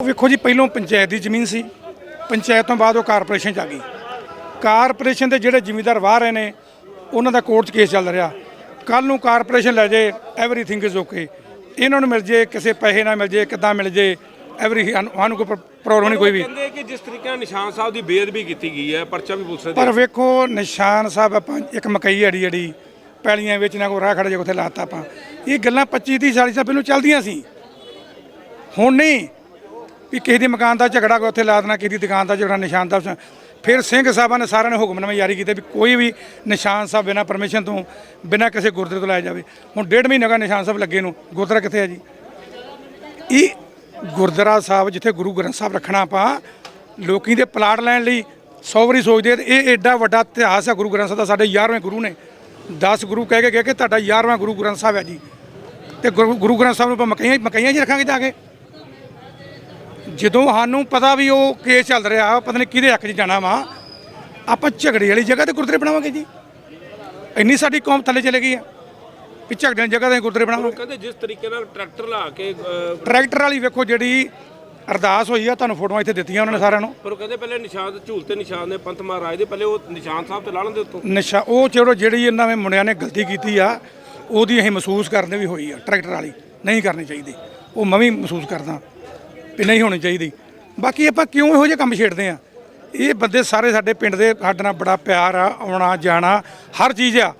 ਵੇਖੋ ਜੀ ਪਹਿਲੋਂ ਪੰਚਾਇਤ ਦੀ ਜ਼ਮੀਨ ਸੀ। ਪੰਚਾਇਤ ਤੋਂ ਬਾਅਦ ਉਹ ਕਾਰਪੋਰੇਸ਼ਨ ਚ ਆ ਗਈ। ਕਾਰਪੋਰੇਸ਼ਨ ਦੇ ਜਿਹੜੇ ਜ਼ਿਮੀਂਦਾਰ ਵਾਹ ਰਹੇ ਨੇ ਉਹਨਾਂ ਦਾ ਕੋਰਟ 'ਚ ਕੇਸ ਚੱਲ ਰਿਹਾ। ਕੱਲ ਨੂੰ ਕਾਰਪੋਰੇਸ਼ਨ ਲੈ ਜੇ ਐਵਰੀਥਿੰਗ ਇਜ਼ ਓਕੇ ਇਹਨਾਂ ਨੂੰ ਮਿਲ ਜੇ ਕਿਸੇ ਪੈਸੇ ਨਾ ਮਿਲ ਜੇ ਕਿੱਦਾਂ ਮਿਲ ਜੇ ਐਵਰੀ ਸਾਨੂੰ ਕੋਈ ਪ੍ਰੋਬਲਮ ਨਹੀਂ ਕੋਈ ਵੀ। ਕਹਿੰਦੇ ਕਿ ਜਿਸ ਤਰੀਕੇ ਨਾਲ ਨਿਸ਼ਾਨ ਸਾਹਿਬ ਦੀ ਬੇਅਦਬੀ ਕੀਤੀ ਗਈ ਹੈ ਪਰਚਾ ਵੀ ਪੁਲਿਸ ਦੇ ਪਰ ਵੇਖੋ ਨਿਸ਼ਾਨ ਸਾਹਿਬ ਆਪਾਂ ਇੱਕ ਮਕਈ ਅੜੀ ਅੜੀ ਪੈਲੀਆਂ ਵੇਚਣਾ ਕੋ ਰਾਹ ਖੜਾ ਜੇ ਉੱਥੇ ਲਾਤਾ ਆਪਾਂ। ਇਹ ਗੱਲਾਂ 25 30 40 ਸਾਲ ਪਹਿਲਾਂ ਚੱਲਦੀਆਂ ਸੀ। ਹੁਣ ਨਹੀਂ। ਵੀ ਕਿਸੇ ਦੀ ਮਕਾਨ ਦਾ ਝਗੜਾ ਕੋ ਉੱਥੇ ਲਾ ਦੇਣਾ, ਕਿਸੇ ਦੀ ਦੁਕਾਨ ਦਾ ਝਗੜਾ, ਨਿਸ਼ਾਨ ਦਾ ਫਿਰ ਸਿੰਘ ਸਾਹਿਬਾਂ ਨੇ ਸਾਰਿਆਂ ਨੇ ਹੁਕਮਨਾਮੇ ਜਾਰੀ ਕੀਤਾ ਵੀ ਕੋਈ ਵੀ ਨਿਸ਼ਾਨ ਸਾਹਿਬ ਬਿਨਾਂ ਪਰਮਿਸ਼ਨ ਤੋਂ, ਬਿਨਾਂ ਕਿਸੇ ਗੁਰਦੁਆਰੇ ਤੋਂ ਲਾਇਆ ਜਾਵੇ। ਹੁਣ ਡੇਢ ਮਹੀਨੇ ਹੋ ਨਿਸ਼ਾਨ ਸਾਹਿਬ ਲੱਗੇ ਨੂੰ। ਗੁਰਦੁਆਰਾ ਕਿੱਥੇ ਹੈ ਜੀ? ਇਹ ਗੁਰਦੁਆਰਾ ਸਾਹਿਬ ਜਿੱਥੇ ਗੁਰੂ ਗ੍ਰੰਥ ਸਾਹਿਬ ਰੱਖਣਾ ਆਪਾਂ, ਲੋਕੀ ਦੇ ਪਲਾਟ ਲੈਣ ਲਈ ਸੌ ਵਾਰੀ ਸੋਚਦੇ ਆ ਇਹ ਐਡਾ ਵੱਡਾ ਇਤਿਹਾਸ ਹੈ ਗੁਰੂ ਗ੍ਰੰਥ ਸਾਹਿਬ ਦਾ, ਸਾਡੇ 11ਵੇਂ ਗੁਰੂ ਨੇ। 10 ਗੁਰੂ ਕਹਿ ਕੇ ਗਏ ਕਿ ਤੁਹਾਡਾ 11ਵਾਂ ਗੁਰੂ ਗ੍ਰੰਥ ਸਾਹਿਬ ਹੈ ਜੀ। ਤੇ ਗੁਰੂ ਗੁਰੂ ਗ੍ਰੰਥ ਸਾਹਿਬ ਨੂੰ ਆਪਾਂ ਮਕਈਆਂ ਮਕਈਆਂ 'ਚ ਰੱਖਾਂਗੇ ਜਾ ਕੇ? ਜਦੋਂ ਸਾਨੂੰ ਪਤਾ ਵੀ ਉਹ ਕੇਸ ਚੱਲ ਰਿਹਾ ਪਤਾ ਨਹੀਂ ਕਿਹਦੇ ਹੱਕ 'ਚ ਜਾਣਾ ਵਾ ਆਪਾਂ ਝਗੜੇ ਵਾਲੀ ਜਗ੍ਹਾ ਤੇ ਗੁਰਦੁਆਰੇ ਬਣਾਵਾਂਗੇ ਜੀ। ਇੰਨੀ ਸਾਡੀ ਕੌਮ ਥੱਲੇ ਚਲੇ ਗਈ ਆ ਵੀ ਝਗੜੇ ਵਾਲੀ ਜਗ੍ਹਾ ਤੇ ਗੁਰਦੁਆਰੇ ਬਣਾਵਾਂਗੇ। ਕਹਿੰਦੇ ਜਿਸ ਤਰੀਕੇ ਨਾਲ ਟਰੈਕਟਰ ਲਾ ਕੇ ਅਹ, ਟਰੈਕਟਰ ਵਾਲੀ ਵੇਖੋ ਜਿਹੜੀ ਅਰਦਾਸ ਹੋਈ ਆ ਤੁਹਾਨੂੰ ਫੋਟੋਆਂ ਇੱਥੇ ਦਿੱਤੀਆਂ ਉਹਨਾਂ ਨੇ ਸਾਰਿਆਂ ਨੂੰ। ਪਰ ਉਹ ਕਹਿੰਦੇ ਪਹਿਲੇ ਨਿਸ਼ਾਨ ਤੇ ਝੂਲ ਤੇ ਨਿਸ਼ਾਨ ਨੇ ਪੰਥ ਮਹਾਰਾਜ ਦੇ ਪਹਿਲੇ ਉਹ ਨਿਸ਼ਾਨ ਸਾਹਿਬ ਤੇ ਲਾ ਲੈਂਦੇ ਉੱਤੋਂ ਨਸ਼ਾ ਉਹ ਚਲੋ ਜਿਹੜੀ ਇਹਨਾਂ ਨੇ ਮੁੰਡਿਆਂ ਨੇ ਗਲਤੀ ਕੀਤੀ ਆ ਉਹਦੀ ਅਸੀਂ ਮਹਿਸੂਸ ਕਰਦੇ ਵੀ ਹੋਈ ਆ ਟਰੈਕਟਰ ਵਾਲੀ ਨਹੀਂ ਕਰਨੀ ਚਾਹੀਦੀ। ਉਹ ਮੈਂ ਵੀ ਮਹਿਸੂਸ ਕਰਦਾ। ਵੀ ਨਹੀਂ ਹੋਣੀ ਚਾਹੀਦੀ। ਬਾਕੀ ਆਪਾਂ ਕਿਉਂ ਇਹੋ ਜਿਹੇ ਕੰਮ ਛੇੜਦੇ ਆ ਇਹ ਬੰਦੇ ਸਾਰੇ ਸਾਡੇ ਪਿੰਡ ਦੇ, ਸਾਡੇ ਨਾਲ ਬੜਾ ਪਿਆਰ ਆ, ਆਉਣਾ, ਜਾਣਾ, ਹਰ ਚੀਜ਼ ਆ।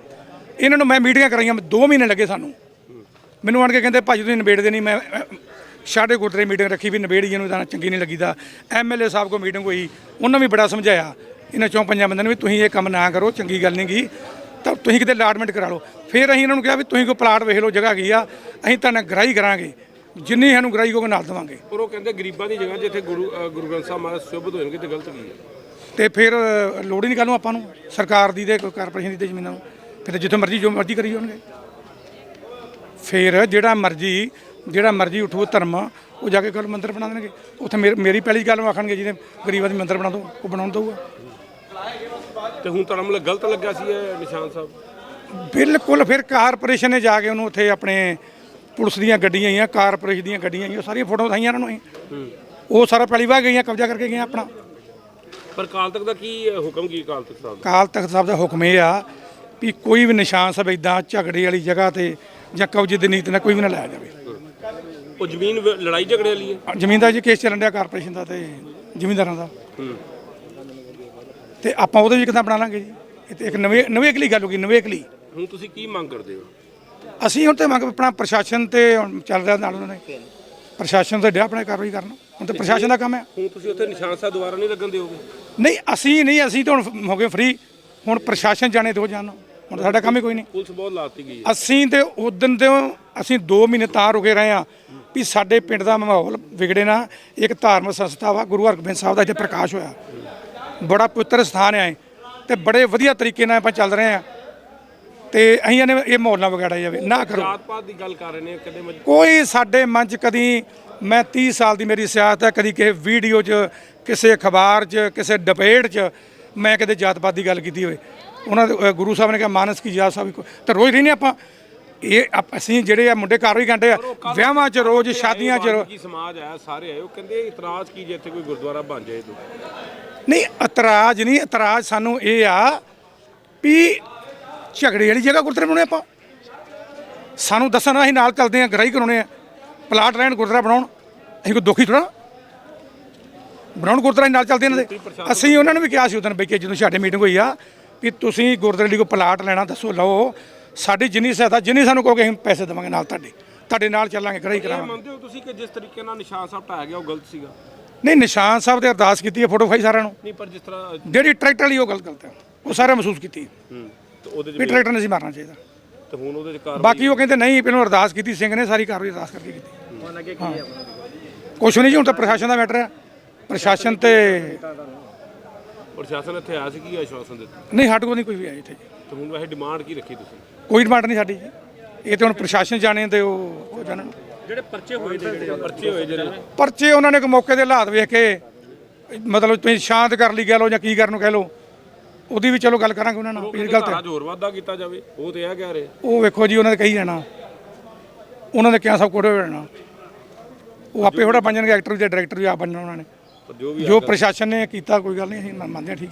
ਇਹਨਾਂ ਨੂੰ ਮੈਂ ਮੀਟਿੰਗਾਂ ਕਰਾਈਆਂ 2 ਮਹੀਨੇ ਲੱਗੇ ਸਾਨੂੰ। ਮੈਨੂੰ ਆਣ ਕੇ ਕਹਿੰਦੇ, ਭਾਜੀ, ਤੁਸੀਂ ਨਿਬੇੜਦੇ ਨਹੀਂ। ਮੈਂ ਸਾਡੇ ਗੁਰਦੁਆਰੇ ਮੀਟਿੰਗ ਰੱਖੀ ਵੀ ਨਿਬੇੜੀ ਇਹਨੂੰ ਤਾਂ ਚੰਗੀ ਨਹੀਂ ਲੱਗੀਦਾ। ਐਮਐਲਏ ਸਾਹਿਬ ਕੋ ਮੀਟਿੰਗ ਹੋਈ, ਉਹਨਾਂ ਵੀ ਬੜਾ ਸਮਝਾਇਆ। ਇਹਨਾਂ ਚੋਂ ਪੰਜਾਂ ਬੰਦਿਆਂ ਨੂੰ ਵੀ, ਤੁਸੀਂ ਇਹ ਕੰਮ ਨਾ ਕਰੋ, ਚੰਗੀ ਗੱਲ ਨਹੀਂ ਗਈ ਤਾਂ ਤੁਸੀਂ ਕਿਤੇ ਅਲਾਟਮੈਂਟ ਕਰਾ ਲਓ। ਫਿਰ ਅਸੀਂ ਇਹਨਾਂ ਨੂੰ ਕਿਹਾ ਵੀ, ਤੁਸੀਂ ਕੋਈ ਪਲਾਟ ਵੇਖ ਲਓ, ਜਗ੍ਹਾ ਕੀ ਆ? ਅਸੀਂ ਤੁਹਾਨੂੰ ਗ੍ਰਾਈ ਕਰਾਂਗੇ। ਜਿੰਨੀ ਸਾਨੂੰ ਗ੍ਰਾਈ ਕੋ ਨਾਲ ਦੇਵਾਂਗੇ। ਪਰ ਉਹ ਕਹਿੰਦੇ ਗਰੀਬਾਂ ਦੀ ਜਗ੍ਹਾ ਜਿੱਥੇ ਗੁਰੂ ਗੁਰੂ ਗ੍ਰੰਥ ਸਾਹਿਬ ਮਹਾਰਾਜ ਸ਼ੁਭਤ ਹੋਣਗੇ ਤੇ ਗਲਤ ਕੀ ਹੈ। ਤੇ ਫਿਰ ਅ, ਲੋੜ ਹੀ ਨਹੀਂ ਕਾਹਨੂੰ ਆਪਾਂ ਨੂੰ ਸਰਕਾਰ ਦੀ ਤੇ ਕੋਈ ਕਾਰਪੋਰੇਸ਼ਨ ਦੀ ਤੇ ਜ਼ਮੀਨਾਂ ਨੂੰ। ਫਿਰ ਜਿੱਥੇ ਮਰਜ਼ੀ ਜੋ ਮਰਜ਼ੀ ਕਰੀ ਜਾਣਗੇ। ਫਿਰ ਜਿਹੜਾ ਮਰਜ਼ੀ ਜਿਹੜਾ ਮਰਜ਼ੀ ਉਠੂ ਧਰਮ ਉਹ ਜਾ ਕੇ ਕੱਲ ਮੰਦਿਰ ਬਣਾ ਦੇਣਗੇ। ਉੱਥੇ ਮੇਰ- ਮੇਰੀ ਪਹਿਲੀ ਗੱਲ ਆਖਣਗੇ ਜਿਹਨੇ ਗਰੀਬਾਂ ਦੀ ਮੰਦਿਰ ਬਣਾ ਦੋ ਉਹ ਬਣਾਉਣ ਦਊਗਾ। ਤੇ ਹੁਣ ਤੁਹਾਨੂੰ ਮਤਲਬ ਗਲਤ ਲੱਗਿਆ ਸੀ ਇਹ ਨਿਸ਼ਾਨ ਸਾਹਿਬ? ਬਿਲਕੁਲ ਫਿਰ ਕਾਰਪੋਰੇਸ਼ਨ ਨੇ ਜਾ ਕੇ ਉਹਨੂੰ ਉੱਥੇ ਆਪਣੇ ਪੁਲਿਸ ਦੀਆਂ ਗੱਡੀਆਂ ਆਈਆਂ ਕਾਰਪੋਰੇਸ਼ਨ ਦੀਆਂ ਗੱਡੀਆਂ ਆਈਆਂ ਸਾਰੀਆਂ ਫੋਟੋਆਂ ਦਿਖਾਈਆਂ ਉਹਨਾਂ ਨੂੰ ਅਸੀਂ। ਉਹ ਸਾਰਾ ਪਹਿਲੀ ਵਾਰ ਗਈਆਂ ਕਬਜ਼ਾ ਕਰਕੇ ਗਈਆਂ ਆਪਣਾ। ਪਰ ਕਾਲ ਤੱਕ ਦਾ ਕੀ ਹੁਕਮ ਕੀ ਕਾਲ ਤੱਕ ਸਾਹਿਬ ਕਾਲ ਤਖਤ ਸਾਹਿਬ ਦਾ ਹੁਕਮ ਇਹ ਆ ਵੀ ਕੋਈ ਵੀ ਨਿਸ਼ਾਨ ਸਾਹਿਬ ਇਦਾਂ ਝਗੜੇ ਵਾਲੀ ਜਗ੍ਹਾ ਤੇ ਜਾਂ ਕਬਜ਼ੇ ਦੀ ਨੀਤ ਨਾਲ ਕੋਈ ਵੀ ਨਾ ਲਾਇਆ ਜਾਵੇ। ਉਹ ਜ਼ਮੀਨ ਵ- ਲੜਾਈ ਝਗੜੇ ਵਾਲੀ ਹੈ? ਜ਼ਮੀਨ ਦਾ ਜੀ ਕੇਸ ਚੱਲਣ ਡਿਆ ਕਾਰਪੋਰੇਸ਼ਨ ਦਾ ਤੇ ਜ਼ਿਮੀਂਦਾਰਾਂ ਦਾ। ਤੇ ਆਪਾਂ ਉਹਦੇ ਵੀ ਕਿੱਦਾਂ ਬਣਾ ਲਾਂਗੇ ਜੀ? ਇਹ ਤੇ ਇੱਕ ਨਵੇਂ ਨਵੇਂ ਅਗਲੀ ਗੱਲ ਹੋ ਗਈ ਨਵੇਂ ਅਗਲੀ ਹੁਣ ਤੁਸੀਂ ਕੀ ਮੰਗ ਕਰਦੇ ਹੋ? ਅਸੀਂ ਹੁਣ ਤੇ ਮੰਗ ਆਪਣਾ ਪ੍ਰਸ਼ਾਸਨ ਤੇ ਹੁਣ ਚੱਲ ਰਿਹਾ ਨਾਲ ਉਹਨਾਂ ਨੇ। ਪ੍ਰਸ਼ਾਸਨ ਤੇ ਡਿਆ ਆਪਣਾ ਕਾਰਵਾਈ ਕਰਨ। ਹੁਣ ਤੇ ਪ੍ਰਸ਼ਾਸਨ ਦਾ ਕੰਮ ਹੈ। ਹੁਣ ਤੁਸੀਂ ਉੱਥੇ ਨਿਸ਼ਾਨ ਸਾਹਿਬ ਦੁਬਾਰਾ ਨਹੀਂ ਲੱਗਣ ਦਿਓਗੇ? ਨਹੀਂ ਅਸੀਂ ਨਹੀਂ ਅਸੀਂ ਤਾਂ ਹੁਣ ਹੋ ਗਏ ਫ੍ਰੀ ਹੁਣ ਪ੍ਰਸ਼ਾਸਨ ਜਾਣੇ ਦੋ ਜਾਣ। ਹੁਣ ਸਾਡਾ ਕੰਮ ਹੀ ਕੋਈ ਨਹੀਂ। ਪੁਲਿਸ ਬਹੁਤ ਲਾਤੀ ਗਈ ਹੈ। ਅਸੀਂ ਤੇ ਉਦੋਂ ਦੇ ਅਸੀਂ 2 ਮਹੀਨੇ ਤਾਂ ਰੁਕੇ ਰਹੇ ਆ ਵੀ ਸਾਡੇ ਪਿੰਡ ਦਾ ਮਾਹੌਲ ਵਿਗੜੇ ਨਾ। ਇੱਕ ਧਾਰਮਿਕ ਸੰਸਥਾ ਵਾ ਗੁਰੂ ਹਰਗੋਬਿੰਦ ਸਾਹਿਬ ਦਾ ਇੱਥੇ ਪ੍ਰਕਾਸ਼ ਹੋਇਆ। ਬੜਾ ਪਵਿੱਤਰ ਸਥਾਨ ਹੈ ਤੇ ਬੜੇ ਵਧੀਆ ਤਰੀਕੇ ਨਾਲ ਆਪਾਂ ਚੱਲ ਰਹੇ ਆ ਤੇ ਅਸੀਂ ਇਹਨੇ ਇਹ ਮਾਹੌਲ ਨਾ ਵਿਗਾੜਿਆ ਜਾਵੇ ਨਾ ਕਰੋ। ਜਾਤ ਪਾਤ ਦੀ ਗੱਲ ਕਰ ਰਹੇ ਨੇ ਕਦੇ ਮਜ- ਕੋਈ ਸਾਡੇ ਮਨ 'ਚ ਕਦੀ ਮੈਂ 30 ਸਾਲ ਦੀ ਮੇਰੀ ਸਿਆਸਤ ਹੈ ਕਦੀ ਕਿਸੇ ਵੀਡੀਓ 'ਚ ਕਿਸੇ ਅਖਬਾਰ 'ਚ ਕਿਸੇ ਡਿਬੇਟ 'ਚ ਮੈਂ ਕਦੇ ਜਾਤ ਪਾਤ ਦੀ ਗੱਲ ਕੀਤੀ ਹੋਵੇ। ਉਹਨਾਂ ਦੇ ਅ, ਗੁਰੂ ਸਾਹਿਬ ਨੇ ਕਿਹਾ ਮਾਨਸ ਕੀ ਜਾਤ ਸਾਹਿਬ ਤਾਂ ਰੋਜ਼ ਰਹਿੰਦੇ ਆਪਾਂ। ਇਹ ਆਪ- ਅਸੀਂ ਜਿਹੜੇ ਆ ਮੁੰਡੇ ਕਾਰਵਾਈ ਕਰਦੇ ਆ ਵਿਆਹਾਂ 'ਚ ਰੋਜ਼ ਸ਼ਾਦੀਆਂ 'ਚ ਰੋ- ਕੀ ਸਮਾਜ ਆਇਆ ਸਾਰੇ ਆਏ ਉਹ ਕਹਿੰਦੇ ਇਤਰਾਜ਼ ਕੀ ਜੇ ਇੱਥੇ ਕੋਈ ਗੁਰਦੁਆਰਾ ਬਣ ਜਾਏ ਤੋ? ਨਹੀਂ ਇਤਰਾਜ਼ ਨਹੀਂ ਇਤਰਾਜ਼ ਸਾਨੂੰ ਇਹ ਆ ਵੀ ਝਗੜੇ ਵਾਲੀ ਜਗ੍ਹਾ ਗੁਰਦੁਆਰੇ ਬਣਾਉਣੇ ਆਪਾਂ। ਸਾਨੂੰ ਦੱਸਣ ਅਸੀਂ ਨਾਲ ਚੱਲਦੇ ਆ ਗ੍ਰਾਈ ਕਰਾਉਣੇ ਆ ਪਲਾਟ ਲੈਣ ਗੁਰਦੁਆਰਾ ਬਣਾਉਣ। ਅਸੀਂ ਕੋਈ ਦੁਖੀ ਥੋੜਾ ਬਣਾਉਣ ਗੁਰਦੁਆਰਾ ਨਾਲ ਚੱਲਦੇ ਇਹਨਾਂ ਦੇ। ਅਸੀਂ ਉਹਨਾਂ ਨੂੰ ਵੀ ਕਿਹਾ ਸੀ ਉਦੋਂ ਬਈ ਕਿ ਜਦੋਂ ਸਾਡੇ ਮੀਟਿੰਗ ਹੋਈ ਆ ਵੀ ਤੁਸੀਂ ਗੁਰਦੁਆਰੇ ਲਈ ਕੋਈ ਪਲਾਟ ਲੈਣਾ ਦੱਸੋ ਲਓ। ਸਾਡੀ ਜਿੰਨੀ ਸਹਾਇਤਾ ਜਿੰਨੀ ਸਾਨੂੰ ਕਹੋਗੇ ਅਸੀਂ ਪੈਸੇ ਦੇਵਾਂਗੇ ਨਾਲ ਤੁਹਾਡੇ। ਤੁਹਾਡੇ ਨਾਲ ਚੱਲਾਂਗੇ ਗ੍ਰਾਈ ਕਰਾਵਾਂਗੇ। ਮੰਨਦੇ ਹੋ ਤੁਸੀਂ ਕਿ ਜਿਸ ਤਰੀਕੇ ਨਾਲ ਨਿਸ਼ਾਨ ਸਾਹਿਬ ਢਾਇਆ ਗਿਆ ਉਹ ਗਲਤ ਸੀਗਾ? ਨਹੀਂ ਨਿਸ਼ਾਨ ਸਾਹਿਬ ਤੇ ਅਰਦਾਸ ਕੀਤੀ ਹੈ ਫੋਟੋ ਵਿਖਾਈ ਸਾਰਿਆਂ ਨੂੰ। ਨਹੀਂ ਪਰ ਜਿਸ ਤਰ੍ਹਾਂ ਜਿਹੜੀ ਟਰੈਕਟਰ ਵਾਲੀ ਉਹ ਗਲਤ ਗਲਤ ਹੈ। ਉਹ ਸਾਰੇ ਮਹਿਸੂਸ ਕੀਤੀ ਹੂੰ। ਤੇ ਉਹਦੇ ਵੀ ਚ ਟਰੈਕਟਰ ਨਹੀਂ ਸੀ ਮਾਰਨਾ ਚਾਹੀਦਾ। ਤੇ ਹੁਣ ਉਹਦੇ ਚ ਕਾਰਵਾਈ ਬਾਕੀ ਉਹ ਕਹਿੰਦੇ ਨਹੀਂ ਪਹਿਲਾਂ ਅਰਦਾਸ ਕੀਤੀ ਸਿੰਘ ਨੇ ਸਾਰੀ ਕਾਰਵਾਈ ਅਰਦਾਸ ਕਰਕੇ ਕੀਤੀ। ਹੁਣ ਅੱਗੇ ਕੀ ਹੈ। ਕੁਛ ਨਹੀਂ ਜੀ ਹੁਣ ਤਾਂ ਪ੍ਰਸ਼ਾਸਨ ਦਾ ਮੈਟਰ ਹੈ। ਪ੍ਰਸ਼ਾਸਨ ਤੇ ਪ੍ਰਸ਼ਾਸਨ ਇੱਥੇ ਆਇਆ ਸੀ ਕੀ ਆਸ਼ਵਾਸਨ ਦਿੱਤਾ? ਨਹੀਂ ਸਾਡੇ ਕੋਲ ਨਹੀਂ ਕੋਈ ਵੀ ਆਇਆ ਇੱਥੇ। ਜੀ ਤੇ ਹੁਣ ਵੈਸੇ ਡਿਮਾਂਡ ਕੀ ਰੱਖੀ ਤੁਸੀਂ? ਕੋਈ ਡਿਮਾਂਡ ਨਹੀਂ ਸਾਡੀ। ਜੀ ਇਹ ਤੇ ਹੁਣ ਪ੍ਰਸ਼ਾਸਨ ਜਾਣੇ ਤੇ ਉਹ ਉਹ ਜਾਣਨ ਜਿਹੜੇ ਪਰਚੇ ਹੋਏ ਨੇ ਜਿਹੜੇ ਪਰਚੇ ਹੋਏ ਜਿਹੜੇ ਪਰਚੇ ਉਹਨਾਂ ਨੇ ਕੋ ਮੌਕੇ ਦੇ ਹਾਲਾਤ ਵੇਖ ਕੇ ਮਤਲਬ ਤੁਸੀਂ ਸ਼ਾਂਤ ਕਰ ਲਈ ਕਹਿ ਲਓ ਜਾਂ ਕੀ ਕਰਨ ਨੂੰ ਕਹਿ ਲਓ। ਉਹਦੀ ਵੀ ਚਲੋ ਗੱਲ ਕਰਾਂਗੇ ਉਹਨਾਂ ਨਾਲ ਇਹ ਗਲਤ ਹੈ। ਧਾਰਾ ਜ਼ੋਰ ਵਾਧਾ ਕੀਤਾ ਜਾਵੇ ਉਹ ਤੇ ਇਹ ਕਹਿ ਰਹੇ। ਉਹ ਵੇਖੋ ਜੀ ਉਹਨਾਂ ਦੇ ਕਹੀ ਜਾਣਾ। ਉਹਨਾਂ ਦੇ ਕਿਹਾ ਸਭ ਕੁਝ ਹੋ ਜਾਣਾ। ਉਹ ਆਪੇ ਥੋੜਾ ਬਣ ਜਾਣਗੇ ਐਕਟਰ ਵੀ ਤੇ ਡਾਇਰੈਕਟਰ ਵੀ ਆਪ ਬਣਨਾ ਉਹਨਾਂ ਨੇ। ਪਰ ਜੋ ਵੀ ਜੋ ਪ੍ਰਸ਼ਾਸਨ ਨੇ ਕੀਤਾ ਕੋਈ ਗੱਲ ਨਹੀਂ ਅਸੀਂ ਮੰਨਦੇ ਹਾਂ ਠੀਕ ਆ